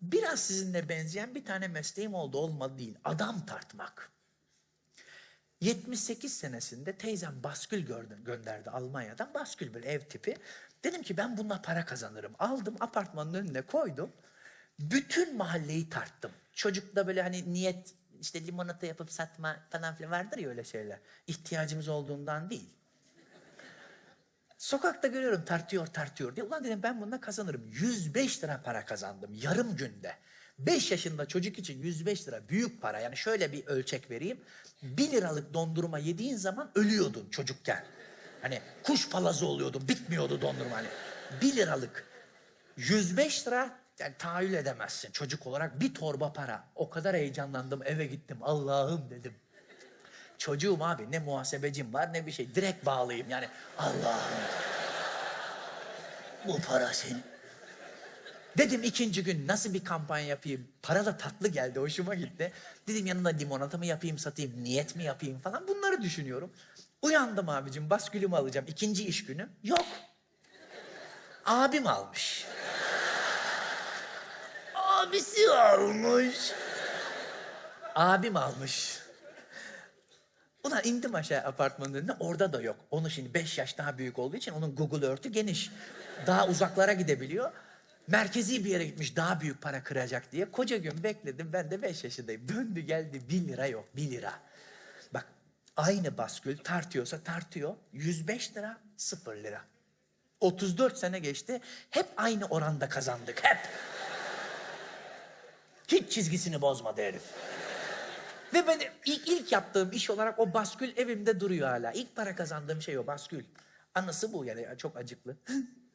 Biraz sizinle benzeyen bir tane mesleğim oldu olmadı değil. Adam tartmak. 78 senesinde teyzem baskül gördüm, gönderdi Almanya'dan. Baskül böyle ev tipi. Dedim ki ben bununla para kazanırım. Aldım apartmanın önüne koydum. Bütün mahalleyi tarttım. Çocukta böyle hani niyet işte limonata yapıp satma falan filan vardır ya öyle şeyler. İhtiyacımız olduğundan değil. Sokakta görüyorum tartıyor tartıyor diye. Ulan dedim ben bununla kazanırım. 105 lira para kazandım yarım günde. 5 yaşında çocuk için 105 lira büyük para. Yani şöyle bir ölçek vereyim. 1 liralık dondurma yediğin zaman ölüyordun çocukken. Hani kuş palazı oluyordun bitmiyordu dondurma hani. 1 liralık 105 lira yani tahayyül edemezsin çocuk olarak bir torba para. O kadar heyecanlandım eve gittim Allah'ım dedim. Çocuğum abi ne muhasebecim var ne bir şey. Direkt bağlayayım yani Allah'ım. Bu para senin. Dedim ikinci gün nasıl bir kampanya yapayım? Para da tatlı geldi, hoşuma gitti. Dedim yanına limonata mı yapayım, satayım, niyet mi yapayım falan. Bunları düşünüyorum. Uyandım abicim, baskülümü alacağım. İkinci iş günü. Yok. Abim almış. Abisi almış. Abim almış. Ulan indim aşağı apartmanın önüne orada da yok. Onu şimdi beş yaş daha büyük olduğu için onun Google Earth'ü geniş. Daha uzaklara gidebiliyor. Merkezi bir yere gitmiş daha büyük para kıracak diye. Koca gün bekledim ben de beş yaşındayım. Döndü geldi bir lira yok bir lira. Bak aynı baskül tartıyorsa tartıyor. 105 lira sıfır lira. 34 sene geçti. Hep aynı oranda kazandık hep. Hiç çizgisini bozmadı herif. Ve ben ilk, ilk yaptığım iş olarak o baskül evimde duruyor hala. İlk para kazandığım şey o baskül. Anısı bu yani çok acıklı.